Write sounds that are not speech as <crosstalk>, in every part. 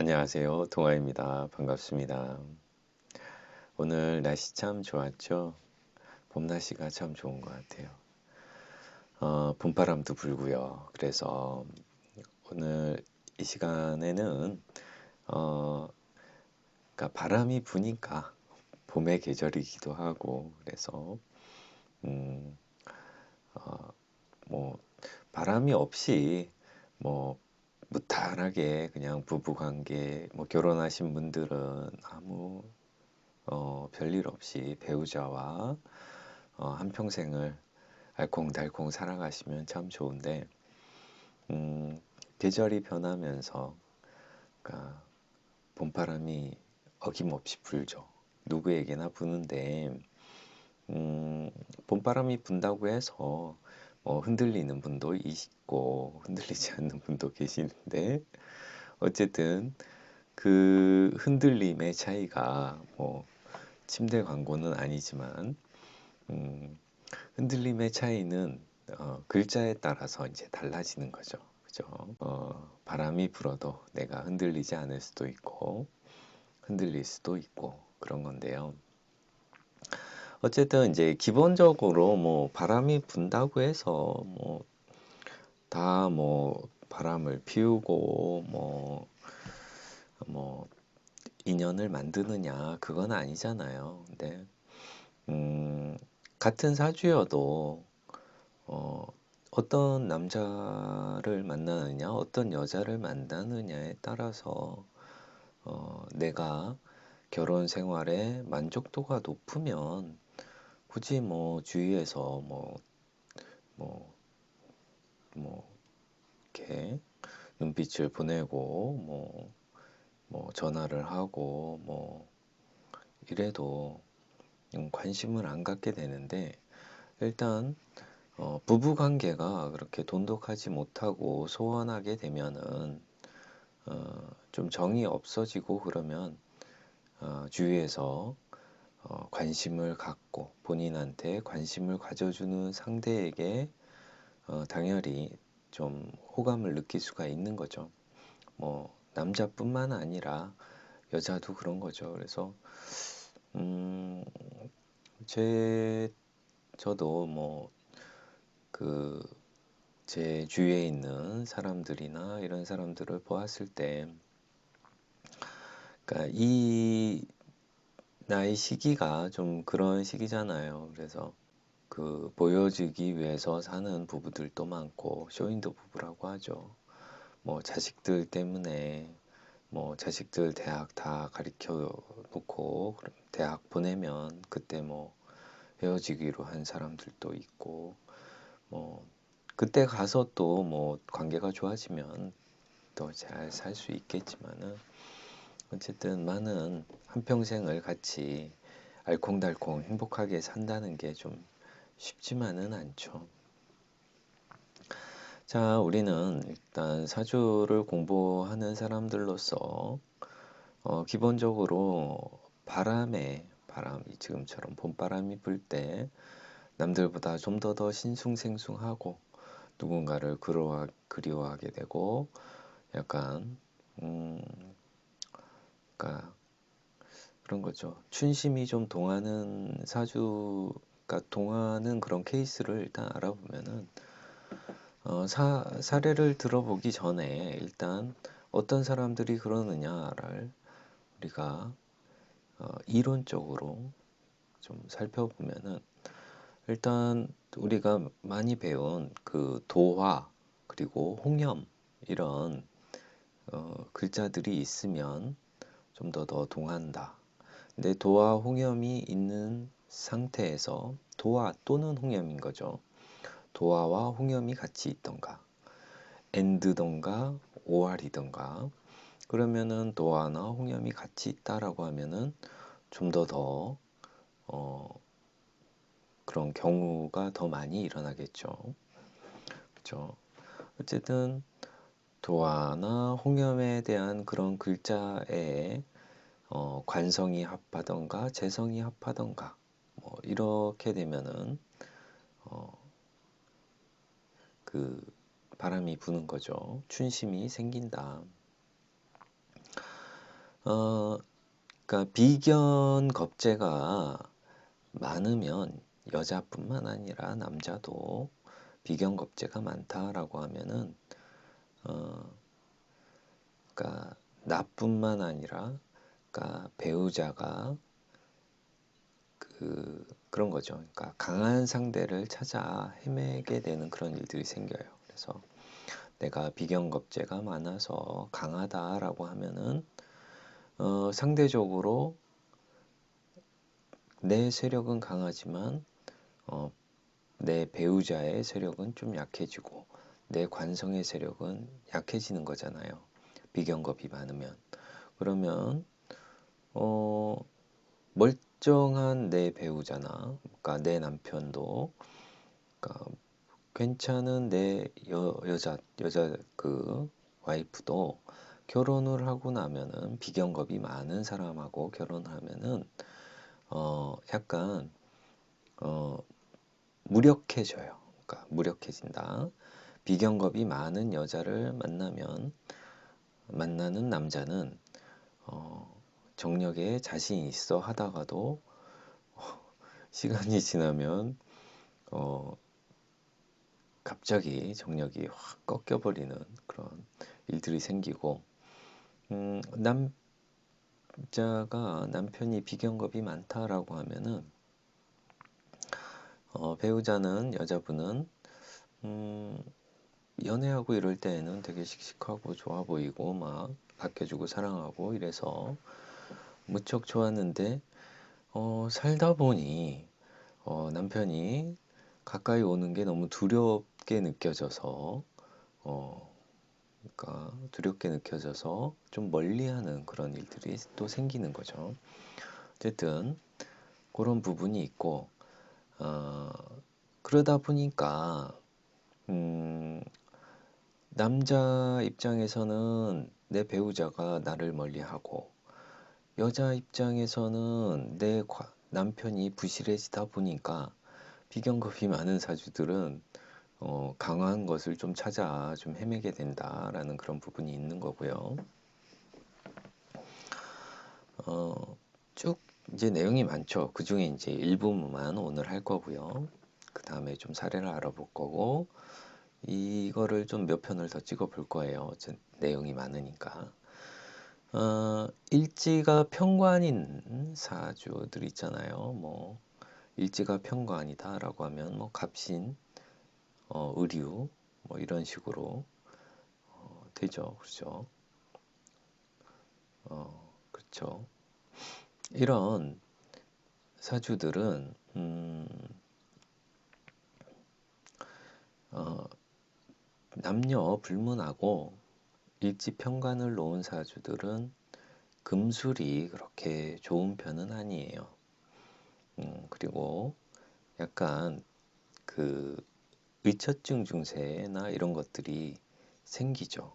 안녕하세요. 동아입니다. 반갑습니다. 오늘 날씨 참 좋았죠? 봄 날씨가 참 좋은 것 같아요. 어, 봄바람도 불고요. 그래서 오늘 이 시간에는 어, 그러니까 바람이 부니까 봄의 계절이기도 하고 그래서 음, 어, 뭐 바람이 없이 뭐 무탈하게 그냥 부부관계 뭐 결혼하신 분들은 아무 어, 별일 없이 배우자와 어, 한평생을 알콩달콩 살아가시면 참 좋은데 음, 계절이 변하면서 그러니까 봄바람이 어김없이 불죠. 누구에게나 부는데 음, 봄바람이 분다고 해서 뭐 흔들리는 분도 있고 흔들리지 <laughs> 않는 분도 계시는데 어쨌든 그 흔들림의 차이가 뭐 침대 광고는 아니지만 음, 흔들림의 차이는 어, 글자에 따라서 이제 달라지는 거죠. 그죠? 어, 바람이 불어도 내가 흔들리지 않을 수도 있고 흔들릴 수도 있고 그런 건데요. 어쨌든 이제 기본적으로 뭐 바람이 분다고 해서 뭐 다 뭐 바람을 피우고 뭐뭐 인연을 만드느냐 그건 아니잖아요. 근데 음 같은 사주여도 어 어떤 남자를 만나느냐 어떤 여자를 만나느냐에 따라서 어 내가 결혼 생활에 만족도가 높으면 굳이 뭐 주위에서 뭐, 뭐, 뭐, 이렇게 눈빛을 보내고, 뭐, 뭐, 전화를 하고, 뭐, 이래도 관심을 안 갖게 되는데, 일단, 어, 부부 관계가 그렇게 돈독하지 못하고 소원하게 되면은, 어, 좀 정이 없어지고 그러면, 어, 주위에서 어, 관심을 갖고 본인한테 관심을 가져주는 상대에게 어, 당연히 좀 호감을 느낄 수가 있는 거죠. 뭐 남자뿐만 아니라 여자도 그런 거죠. 그래서 음, 제 저도 뭐 그 제 주위에 있는 사람들이나 이런 사람들을 보았을 때, 그러니까 이 나이 시기가 좀 그런 시기잖아요. 그래서 그 보여지기 위해서 사는 부부들도 많고 쇼윈도 부부라고 하죠. 뭐 자식들 때문에 뭐 자식들 대학 다 가르쳐 놓고 대학 보내면 그때 뭐 헤어지기로 한 사람들도 있고 뭐 그때 가서 또 뭐 관계가 좋아지면 더잘살 수 있겠지만은 어쨌든 많은 한평생을 같이 알콩달콩 행복하게 산다는 게 좀 쉽지만은 않죠. 자, 우리는 일단 사주를 공부하는 사람들로서 어, 기본적으로 바람에 바람이 지금처럼 봄바람이 불 때 남들보다 좀 더 더 신숭생숭하고 누군가를 그리워, 그리워하게 되고 약간 음, 그러니까 그런 거죠. 춘심이 좀 동하는 사주가 동하는 그런 케이스를 일단 알아보면은 어, 사, 사례를 들어보기 전에 일단 어떤 사람들이 그러느냐를 우리가 어, 이론적으로 좀 살펴보면은 일단 우리가 많이 배운 그 도화 그리고 홍염 이런 어, 글자들이 있으면 좀 더 더 동한다. 근데 도와 홍염이 있는 상태에서 도화 또는 홍염인 거죠. 도화와 홍염이 같이 있던가, 엔드던가, 오알이던가, 그러면은 도화나 홍염이 같이 있다라고 하면은 좀 더 더, 어, 그런 경우가 더 많이 일어나겠죠. 그죠. 어쨌든, 도화나 홍염에 대한 그런 글자에 어, 관성이 합하던가 재성이 합하던가 뭐 이렇게 되면은 어, 그 바람이 부는 거죠. 춘심이 생긴다. 어, 그러니까 비견 겁재가 많으면 여자뿐만 아니라 남자도 비견 겁재가 많다라고 하면은 어, 그러니까 나뿐만 아니라 그러니까 배우자가 그 그런 거죠. 그러니까 강한 상대를 찾아 헤매게 되는 그런 일들이 생겨요. 그래서 내가 비견겁제가 많아서 강하다라고 하면은 어, 상대적으로 내 세력은 강하지만 어, 내 배우자의 세력은 좀 약해지고 내 관성의 세력은 약해지는 거잖아요. 비견겁이 많으면 그러면 어, 멀쩡한 내 배우자나 그러니까 내 남편도 그러니까 괜찮은 내 여, 여자 여자 그 와이프도 결혼을 하고 나면은 비경겁이 많은 사람하고 결혼하면은 어 약간 어 무력해져요. 그러니까 무력해진다. 비경겁이 많은 여자를 만나면 만나는 남자는 어 정력에 자신 있어 하다가도 어, 시간이 지나면 어 갑자기 정력이 확 꺾여버리는 그런 일들이 생기고 음, 남자가 남편이 비경겁이 많다라고 하면은 어, 배우자는 여자분은 음, 연애하고 이럴 때에는 되게 씩씩하고 좋아 보이고 막 아껴주고 사랑하고 이래서 무척 좋았는데 어, 살다 보니 어, 남편이 가까이 오는 게 너무 두렵게 느껴져서 어, 그러니까 두렵게 느껴져서 좀 멀리하는 그런 일들이 또 생기는 거죠. 어쨌든 그런 부분이 있고 어, 그러다 보니까 음, 남자 입장에서는 내 배우자가 나를 멀리하고 여자 입장에서는 내 남편이 부실해지다 보니까 비경겁이 많은 사주들은 어, 강한 것을 좀 찾아 좀 헤매게 된다라는 그런 부분이 있는 거고요. 어, 쭉 이제 내용이 많죠. 그 중에 이제 일부만 오늘 할 거고요. 그 다음에 좀 사례를 알아볼 거고, 이거를 좀 몇 편을 더 찍어 볼 거예요. 내용이 많으니까. 어, 일지가 평관인 사주들 있잖아요. 뭐, 일지가 평관이다라고 하면, 뭐, 갑신, 어, 의류 뭐 이런 식으로 어, 되죠. 그렇죠? 어, 그렇죠. 이런 사주들은 음, 어, 남녀 불문하고 일지평관을 놓은 사주들은 금술이 그렇게 좋은 편은 아니에요. 음, 그리고 약간 그 의처증 증세나 이런 것들이 생기죠.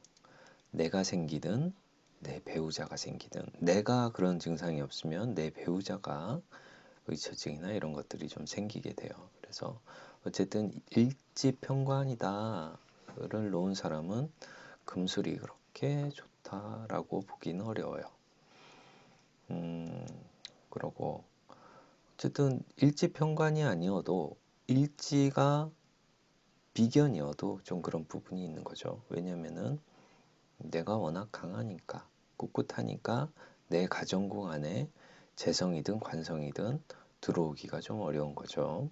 내가 생기든 내 배우자가 생기든 내가 그런 증상이 없으면 내 배우자가 의처증이나 이런 것들이 좀 생기게 돼요. 그래서 어쨌든 일지평관이다 를 놓은 사람은 금술이 그렇게 좋다라고 보기는 어려워요. 음, 그러고 어쨌든 일지평관이 아니어도 일지가 비견이어도 좀 그런 부분이 있는 거죠. 왜냐면은 내가 워낙 강하니까 꿋꿋하니까 내 가정궁 안에 재성이든 관성이든 들어오기가 좀 어려운 거죠.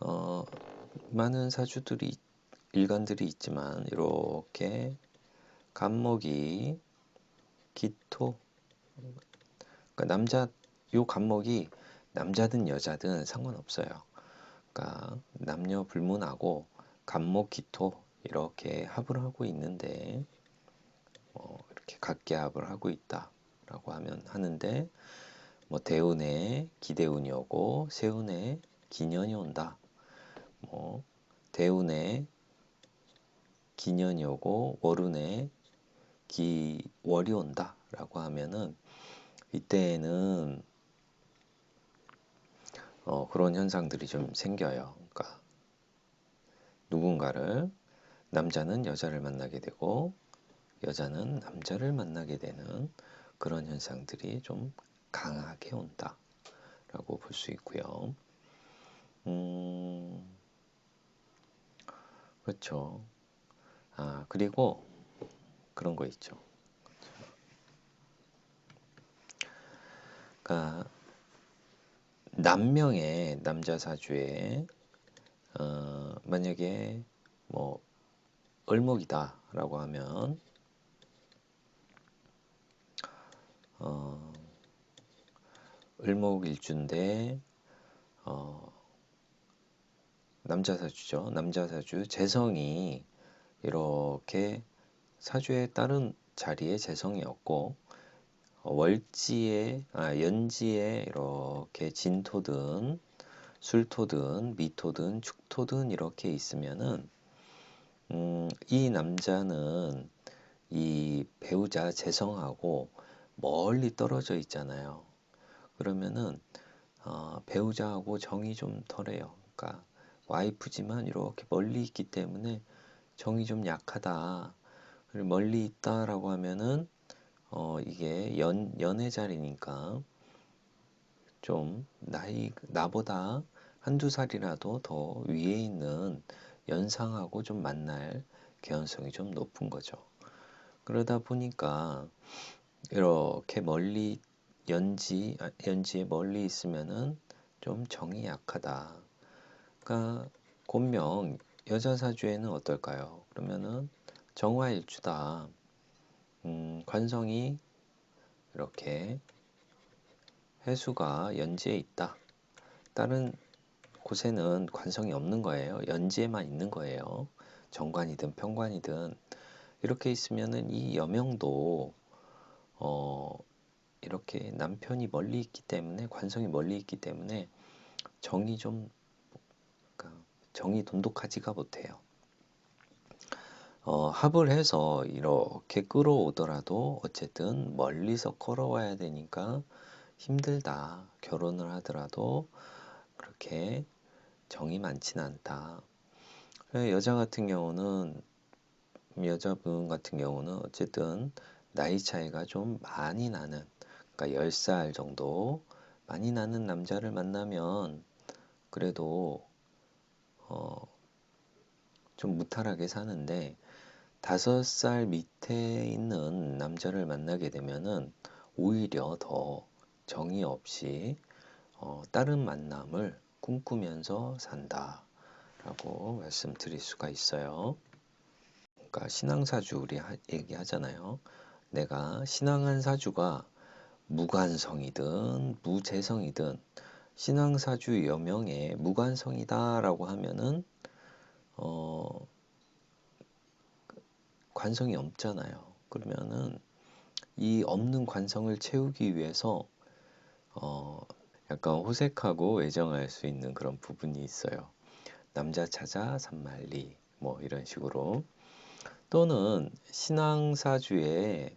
어, 많은 사주들이 일간들이 있지만 이렇게 간목이 기토 그러니까 남자 요 간목이 남자든 여자든 상관없어요. 그러니까 남녀 불문하고 간목 기토 이렇게 합을 하고 있는데 어, 이렇게 각계합을 하고 있다라고 하면 하는데 뭐 대운에 기대운이 오고 세운에 기년이 온다. 뭐 대운에 기년이 오고 월운에 기월이 온다라고 하면은 이때에는 어, 그런 현상들이 좀 생겨요. 그러니까 누군가를 남자는 여자를 만나게 되고 여자는 남자를 만나게 되는 그런 현상들이 좀 강하게 온다라고 볼 수 있고요. 음, 그렇죠. 아, 그리고 그런 거 있죠. 그러니까 남명의 남자 사주에 어, 만약에 뭐 을목이다라고 하면 어, 을목일주인데 어, 남자 사주죠. 남자 사주 재성이 이렇게 사주에 따른 자리에 재성이 없고 어, 월지에 아, 연지에 이렇게 진토든 술토든 미토든 축토든 이렇게 있으면은 음, 이 남자는 이 배우자 재성하고 멀리 떨어져 있잖아요. 그러면은 어, 배우자하고 정이 좀 덜해요. 그러니까 와이프지만 이렇게 멀리 있기 때문에 정이 좀 약하다. 멀리 있다라고 하면은 어, 이게 연, 연애 자리니까 좀 나이, 나보다 한두 살이라도 더 위에 있는 연상하고 좀 만날 개연성이 좀 높은 거죠. 그러다 보니까 이렇게 멀리 연지, 아, 연지에 멀리 있으면은 좀 정이 약하다. 그러니까 곤명 여자 사주에는 어떨까요? 그러면은 정화일주다. 음, 관성이 이렇게 해수가 연지에 있다. 다른 곳에는 관성이 없는 거예요. 연지에만 있는 거예요. 정관이든 평관이든 이렇게 있으면은 이 여명도 어 이렇게 남편이 멀리 있기 때문에 관성이 멀리 있기 때문에 정이 좀 그러니까 정이 돈독하지가 못해요. 어, 합을 해서 이렇게 끌어오더라도 어쨌든 멀리서 걸어와야 되니까 힘들다. 결혼을 하더라도 그렇게 정이 많지는 않다. 여자 같은 경우는 여자분 같은 경우는 어쨌든 나이 차이가 좀 많이 나는 그러니까 10살 정도 많이 나는 남자를 만나면 그래도 어, 좀 무탈하게 사는데 다섯 살 밑에 있는 남자를 만나게 되면은 오히려 더 정이 없이 어, 다른 만남을 꿈꾸면서 산다라고 말씀드릴 수가 있어요. 그러니까 신앙사주 우리 하, 얘기하잖아요. 내가 신앙한 사주가 무관성이든 무재성이든 신앙사주 여명에 무관성이다라고 하면은 어, 관성이 없잖아요. 그러면은 이 없는 관성을 채우기 위해서 어 약간 호색하고 애정할 수 있는 그런 부분이 있어요. 남자 찾아 산말리 뭐 이런 식으로 또는 신앙 사주에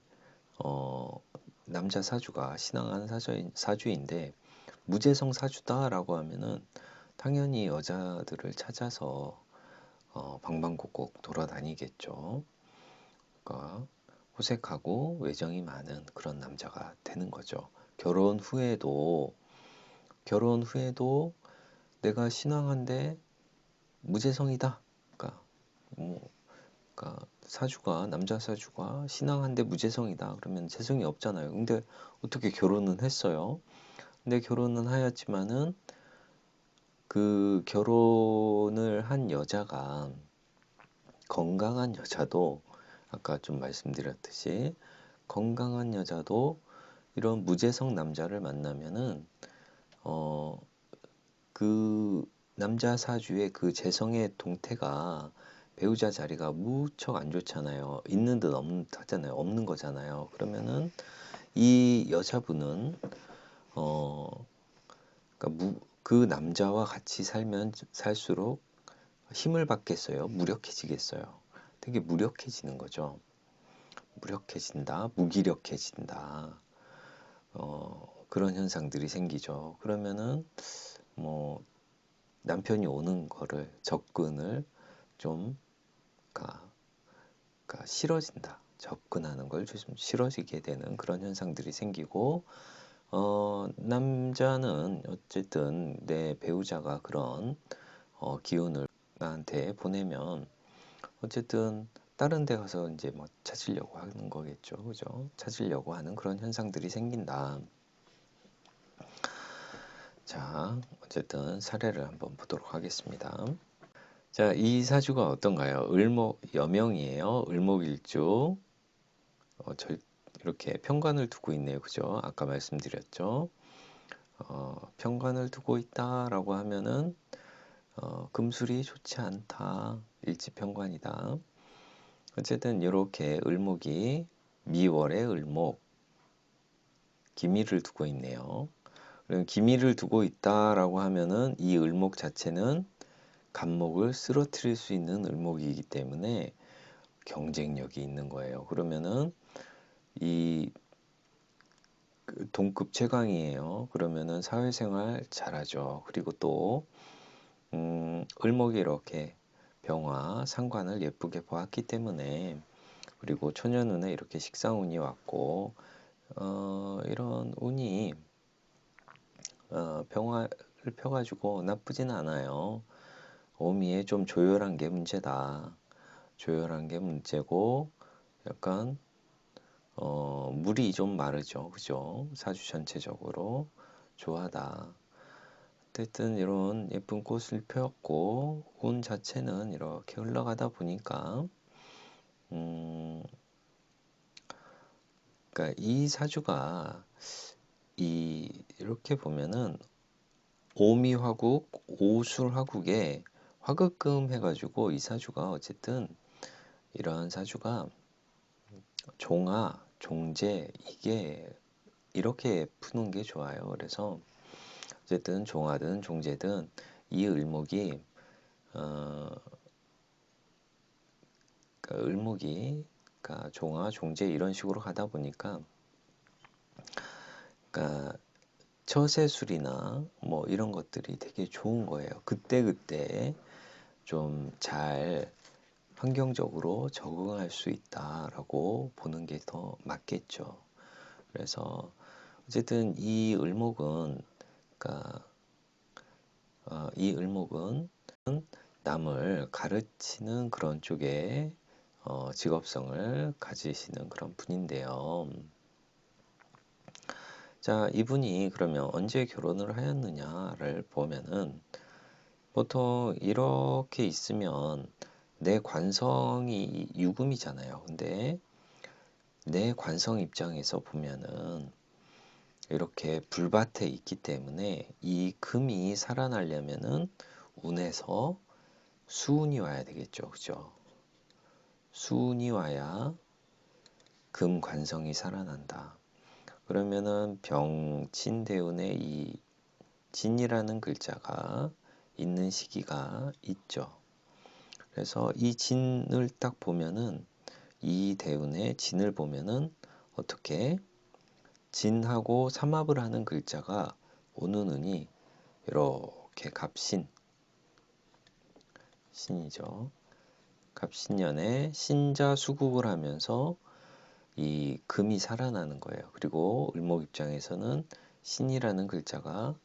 어 남자 사주가 신앙한 사주, 사주인데 무재성 사주다라고 하면은 당연히 여자들을 찾아서 어 방방곡곡 돌아다니겠죠. 그러니까 호색하고 외정이 많은 그런 남자가 되는 거죠. 결혼 후에도 결혼 후에도 내가 신앙한데 무재성이다. 그러니까 뭐 그러니까 사주가 남자 사주가 신앙한데 무재성이다. 그러면 재성이 없잖아요. 근데 어떻게 결혼은 했어요? 근데 결혼은 하였지만은 그 결혼을 한 여자가 건강한 여자도 아까 좀 말씀드렸듯이 건강한 여자도 이런 무재성 남자를 만나면은 어 그 남자 사주의 그 재성의 동태가 배우자 자리가 무척 안 좋잖아요. 있는 듯 없는 듯 하잖아요. 없는 거잖아요. 그러면은 이 여자분은 어 그러니까 무, 그 남자와 같이 살면 살수록 힘을 받겠어요. 무력해지겠어요. 되게 무력해지는 거죠. 무력해진다, 무기력해진다. 어, 그런 현상들이 생기죠. 그러면은 뭐 남편이 오는 거를 접근을 좀 가, 가 싫어진다. 접근하는 걸 좀 싫어지게 되는 그런 현상들이 생기고 어, 남자는 어쨌든 내 배우자가 그런 어, 기운을 나한테 보내면 어쨌든 다른 데 가서 이제 뭐 찾으려고 하는 거겠죠. 그죠? 찾으려고 하는 그런 현상들이 생긴다. 자, 어쨌든 사례를 한번 보도록 하겠습니다. 자, 이 사주가 어떤가요? 을목 여명이에요. 을목일주. 어, 저 이렇게 편관을 두고 있네요. 그죠? 아까 말씀드렸죠. 어, 편관을 두고 있다라고 하면은 어, 금술이 좋지 않다. 일지편관이다. 어쨌든 이렇게 을목이 미월의 을목 기미를 두고 있네요. 기미를 두고 있다라고 하면은 이 을목 자체는 간목을 쓰러뜨릴 수 있는 을목이기 때문에 경쟁력이 있는 거예요. 그러면은 이그 동급 최강이에요. 그러면은 사회생활 잘하죠. 그리고 또 음, 을목이 이렇게 병화 상관을 예쁘게 보았기 때문에 그리고 초년운에 이렇게 식상운이 왔고 어, 이런 운이 어, 병화를 펴가지고 나쁘진 않아요. 어미에 좀 조열한 게 문제다. 조열한 게 문제고 약간 어, 물이 좀 마르죠. 그죠? 사주 전체적으로 좋아하다. 어쨌든 이런 예쁜 꽃을 폈고 운 자체는 이렇게 흘러가다 보니까 음, 그러니까 이 사주가 이 이렇게 보면은 오미화국, 오술화국에 화극금 해가지고 이 사주가 어쨌든 이러한 사주가 종아, 종제 이게 이렇게 푸는 게 좋아요. 그래서 어쨌든 종아든 종제든 이 을목이 어, 그러니까 을목이 그러니까 종아, 종제 이런 식으로 가다 보니까 그러니까 처세술이나 뭐 이런 것들이 되게 좋은 거예요. 그때 그때 좀 잘 환경적으로 적응할 수 있다라고 보는 게 더 맞겠죠. 그래서 어쨌든 이 을목은 그러니까 어, 이 을목은 남을 가르치는 그런 쪽에 어, 직업성을 가지시는 그런 분인데요. 자, 이분이 그러면 언제 결혼을 하였느냐를 보면은 보통 이렇게 있으면 내 관성이 유금이잖아요. 근데 내 관성 입장에서 보면은 이렇게 불밭에 있기 때문에 이 금이 살아나려면은 운에서 수운이 와야 되겠죠. 그죠? 수운이 와야 금 관성이 살아난다. 그러면은 병친대운에 이 진이라는 글자가 있는 시기가 있죠. 그래서 이 진을 딱 보면은 이 대운의 진을 보면은 어떻게 진하고 삼합을 하는 글자가 오는 은이 이렇게 갑신 신이죠. 갑신년에 신자 수국을 하면서 이 금이 살아나는 거예요. 그리고 을목 입장에서는 신이라는 글자가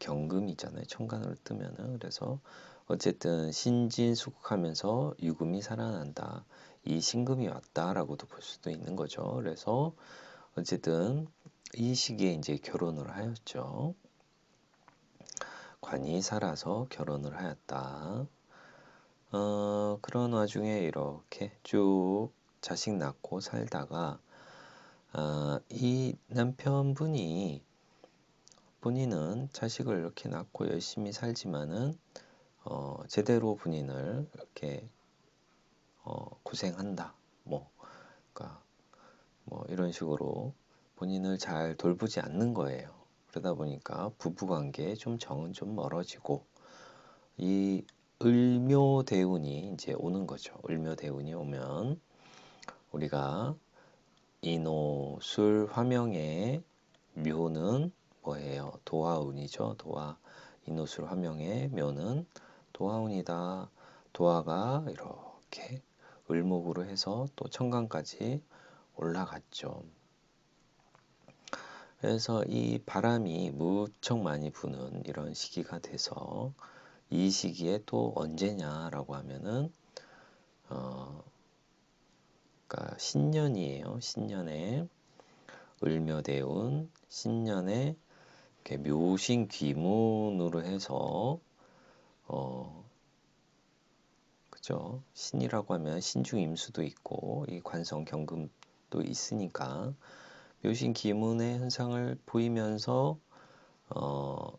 경금이잖아요. 천간으로 뜨면은 그래서 어쨌든 신진수국하면서 유금이 살아난다. 이 신금이 왔다라고도 볼 수도 있는 거죠. 그래서 어쨌든 이 시기에 이제 결혼을 하였죠. 관이 살아서 결혼을 하였다. 어, 그런 와중에 이렇게 쭉 자식 낳고 살다가 어, 이 남편분이 본인은 자식을 이렇게 낳고 열심히 살지만은 어, 제대로 본인을 이렇게 어, 고생한다. 뭐, 그러니까 뭐 이런 식으로 본인을 잘 돌보지 않는 거예요. 그러다 보니까 부부관계에 좀 정은 좀 멀어지고 이 을묘 대운이 이제 오는 거죠. 을묘 대운이 오면 우리가 인호 술 화명의 묘는 뭐예요? 도화운이죠. 도화 인호술 화명의 묘는 도화운이다. 도화가 이렇게 을목으로 해서 또 천간까지 올라갔죠. 그래서 이 바람이 무척 많이 부는 이런 시기가 돼서 이 시기에 또 언제냐라고 하면은 어 그러니까 신년이에요. 신년에 을묘대운 신년에 묘신 귀문으로 해서 어 그죠? 신이라고 하면 신중임수도 있고 이 관성 경금도 있으니까 묘신 기문의 현상을 보이면서 어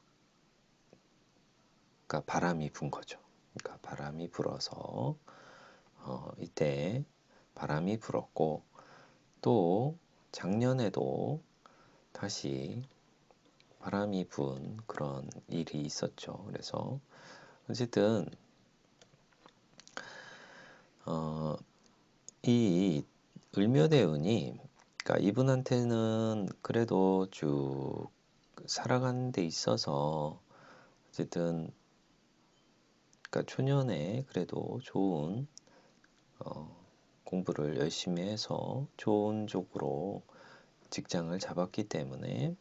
그러니까 바람이 분 거죠. 그러니까 바람이 불어서 어 이때 바람이 불었고 또 작년에도 다시 바람이 분 그런 일이 있었죠. 그래서 어쨌든 어, 이 을묘대운이 그러니까 이분한테는 그래도 쭉 살아가는 데 있어서 어쨌든 그러니까 초년에 그래도 좋은 어, 공부를 열심히 해서 좋은 쪽으로 직장을 잡았기 때문에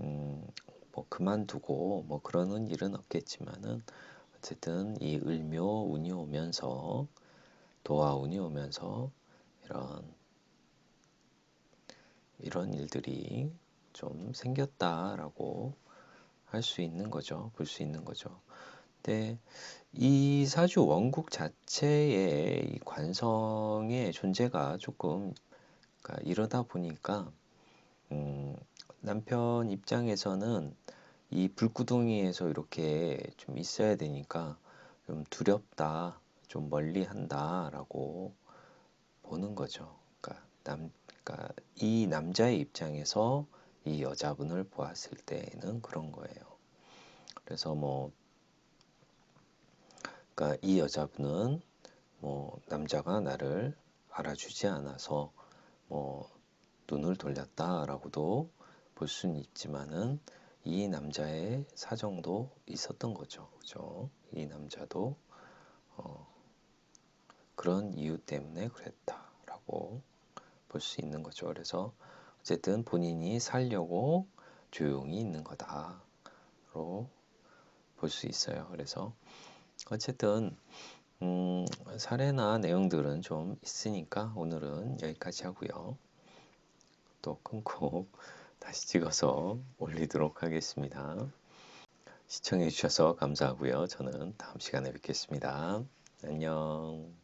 음, 뭐 그만두고 뭐 그러는 일은 없겠지만은 어쨌든 이 을묘 운이 오면서 도화 운이 오면서 이런 이런 일들이 좀 생겼다라고 할 수 있는 거죠. 볼 수 있는 거죠. 근데 이 사주 원국 자체의 이 관성의 존재가 조금 그러니까 이러다 보니까 음, 남편 입장에서는 이 불구덩이에서 이렇게 좀 있어야 되니까 좀 두렵다, 좀 멀리 한다라고 보는 거죠. 그러니까 남, 그러니까 이 남자의 입장에서 이 여자분을 보았을 때는 그런 거예요. 그래서 뭐, 그러니까 이 여자분은 뭐 남자가 나를 알아주지 않아서 뭐 눈을 돌렸다라고도 볼 수는 있지만은 이 남자의 사정도 있었던 거죠. 그죠? 이 남자도 어, 그런 이유 때문에 그랬다라고 볼 수 있는 거죠. 그래서 어쨌든 본인이 살려고 조용히 있는 거다로 볼 수 있어요. 그래서 어쨌든 음, 사례나 내용들은 좀 있으니까 오늘은 여기까지 하고요. 또 끊고 다시 찍어서 올리도록 하겠습니다. 시청해 주셔서 감사하고요. 저는 다음 시간에 뵙겠습니다. 안녕.